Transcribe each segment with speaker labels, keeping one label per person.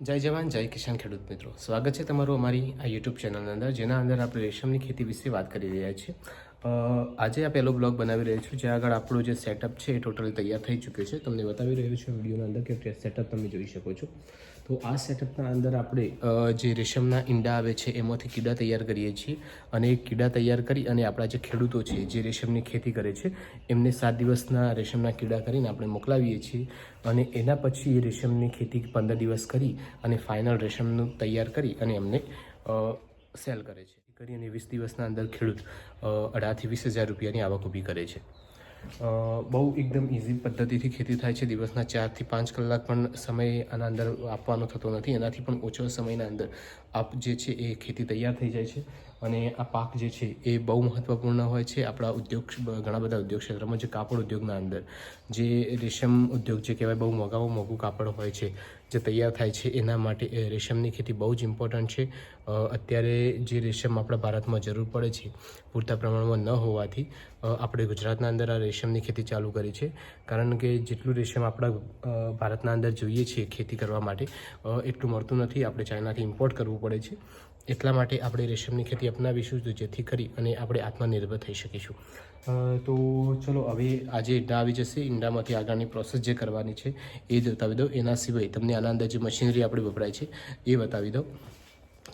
Speaker 1: જય જવાન, જય કિસાન ખેડૂત મિત્રો. સ્વાગત છે તમારું અમારી આ યુટ્યુબ ચેનલની અંદર, જેના અંદર આપણે રેશમની ખેતી વિશે વાત કરી રહ્યા છીએ. આજે આ પહેલો બ્લોગ બનાવી રહ્યો છું, જ્યાં આગળ આપણું જે સેટઅપ છે એ ટોટલી તૈયાર થઈ ચૂક્યું છે. તમને બતાવી રહ્યો છું વિડીયોના અંદર કે સેટઅપ તમે જોઈ શકો છો. તો આ સેટઅપના અંદર આપણે જે રેશમના ઈંડા આવે છે, એમાંથી કીડા તૈયાર કરીએ છીએ અને એ કીડા તૈયાર કરી અને આપણા જે ખેડૂતો છે, જે રેશમની ખેતી કરે છે, એમને સાત દિવસના રેશમના કીડા કરીને આપણે મોકલાવીએ છીએ અને એના પછી એ રેશમની ખેતી પંદર દિવસ કરી અને ફાઇનલ રેશમનું તૈયાર કરી અને એમને સેલ કરે છે. કરી અને વીસ દિવસના અંદર ખેડૂત અઢારથી વીસ હજાર રૂપિયાની આવક ઊભી કરે છે. બહુ એકદમ ઇઝી પદ્ધતિથી ખેતી થાય છે. દિવસના ચારથી પાંચ કલાક પણ સમય આના અંદર આપવાનો થતો નથી. એનાથી પણ ઓછો સમયના અંદર આપ જે છે એ ખેતી તૈયાર થઈ જાય છે. અને આ પાક જે છે એ બહુ મહત્ત્વપૂર્ણ હોય છે. આપણા ઉદ્યોગ ઘણા બધા ઉદ્યોગ ક્ષેત્રમાં, જે કાપડ ઉદ્યોગના અંદર. જે રેશમ ઉદ્યોગ જે કહેવાય, બહુ મોંઘામાં મોંઘું કાપડ હોય છે, જે તૈયાર થાય છે, એના માટે રેશમની ખેતી બહુ જ ઇમ્પોર્ટન્ટ છે. અત્યારે જે રેશમ આપણા ભારતમાં જરૂર પડે છે, પૂરતા પ્રમાણમાં ન હોવાથી આપણે ગુજરાતના અંદર આ રેશમની ખેતી ચાલુ કરી છે. કારણ કે જેટલું રેશમ આપણા ભારતના અંદર જોઈએ છીએ ખેતી કરવા માટે એટલું મળતું નથી. આપણે ચાઇનાથી ઇમ્પોર્ટ કરવું પડે છે. એટલા માટે આપણે રેશમની ખેતી અપનાવીશું તો જેથી કરી અને આપણે આત્મનિર્ભર થઈ શકીશું. તો ચલો, હવે આજે ઈંડા આવી જશે. ઈંડામાંથી આગળની પ્રોસેસ જે કરવાની છે, એ બતાવી દઉં. એના સિવાય તમને આના અંદર જે મશીનરી આપણે વપરાય છે, એ બતાવી દઉં.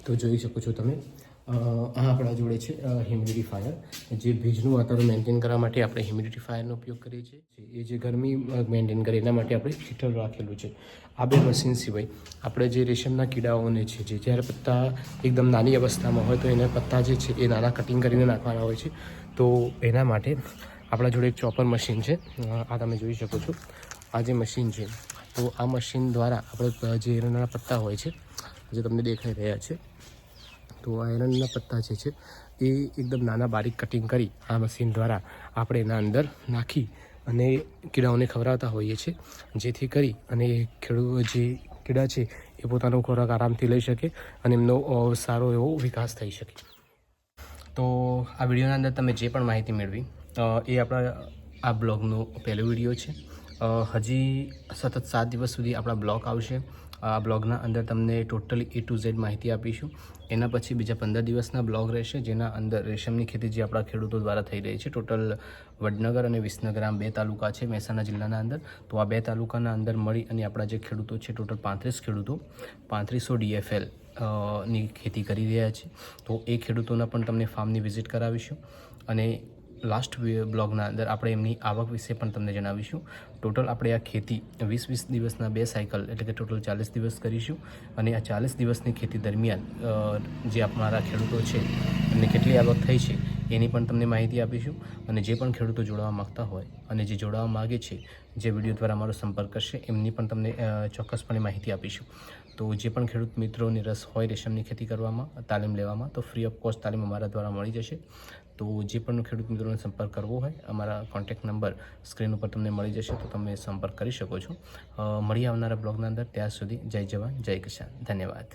Speaker 1: તો જોઈ શકો છો તમે. આ આપણા જોડે છે હ્યુમિડિફાયર જે ભેજનું વાતાવરણ મેન્ટેન કરવા માટે આપણે હ્યુમિડિફાયરનો ઉપયોગ કરીએ છીએ. એ જે ગરમી મેન્ટેન કરે એના માટે આપણે હીટર રાખેલું છે. આ બે મશીન સિવાય આપણે જે રેશમના કીડાઓને છે, જે જ્યારે પત્તા એકદમ નાની અવસ્થામાં હોય તો એને પત્તા જે છે એ નાના કટિંગ કરીને નાખવાના હોય છે. તો એના માટે આપણા જોડે એક ચોપર મશીન છે. આ તમે જોઈ શકો છો. આ જે મશીન છે, તો આ મશીન દ્વારા આપણે જે એરંડાના પત્તા હોય છે, જે તમને દેખાઈ રહ્યા છે તો આયરનના પત્તા જે છે, એ એકદમ નાના બારીક કટિંગ કરી આ મશીન દ્વારા આપણે એના અંદર નાખી અને કીડાઓને ખવડાવતા હોઈએ છીએ, જેથી કરી અને ખેડૂત જે કીડા છે, એ પોતાનો ખોરાક આરામથી લઈ શકે અને એમનો સારો એવો વિકાસ થઈ શકે. તો આ વિડીયોના અંદર તમે જે પણ માહિતી મેળવી એ આપણા, આ બ્લોગનો પહેલો વીડિયો છે. હજી સતત સાત દિવસ સુધી આપણા બ્લોગ આવશે. આ બ્લોગના અંદર તમને ટોટલી એ ટુ ઝેડ માહિતી આપીશું. એના પછી બીજા પંદર દિવસના બ્લોગ રહેશે, જેના અંદર રેશમની ખેતી જે આપણા ખેડૂતો દ્વારા થઈ રહી છે, ટોટલ વડનગર અને વિસનગર આમ બે તાલુકા છે, મહેસાણા જિલ્લાના અંદર. તો આ બે તાલુકાના અંદર મળી અને આપણા જે ખેડૂતો છે, ટોટલ પાંત્રીસ ખેડૂતો, પાંત્રીસો ડીએફએલની ખેતી કરી રહ્યા છે. તો એ ખેડૂતોના પણ તમને ફાર્મની વિઝિટ કરાવીશું. અને લાસ્ટ બ્લોગના અંદર આપણે એમની આવક વિશે પણ તમને જણાવીશું. ટોટલ આપણે આ ખેતી વીસ વીસ દિવસના બે સાયકલ એટલે કે ટોટલ ચાલીસ દિવસ કરીશું અને આ ચાલીસ દિવસની ખેતી દરમિયાન જે અમારા ખેડૂતો છે, એમને કેટલી આવક થઈ છે, એની પણ તમને માહિતી આપીશું અને જે પણ ખેડૂતો જોડાવા માગતા હોય અને જે જોડાવા માગે છે, જે વીડિયો દ્વારા અમારો સંપર્ક કરશે, એમની પણ તમને ચોક્કસપણે માહિતી આપીશું. તો જે પણ ખેડૂત મિત્રોને રસ હોય રેશમની ખેતી કરવામાં, તાલીમ લેવામાં, તો ફ્રી ઓફ કોસ્ટ તાલીમ અમારા દ્વારા મળી જશે. તો જે પણ ખેડૂત મિત્રોને સંપર્ક કરવો હોય, અમારા કોન્ટેક્ટ નંબર સ્ક્રીન ઉપર તમને મળી જશે, તો તમે સંપર્ક કરી શકો છો. મળી આવનારા બ્લોગના અંદર ત્યાં સુધી જય જવાન, જય કિસાન. ધન્યવાદ.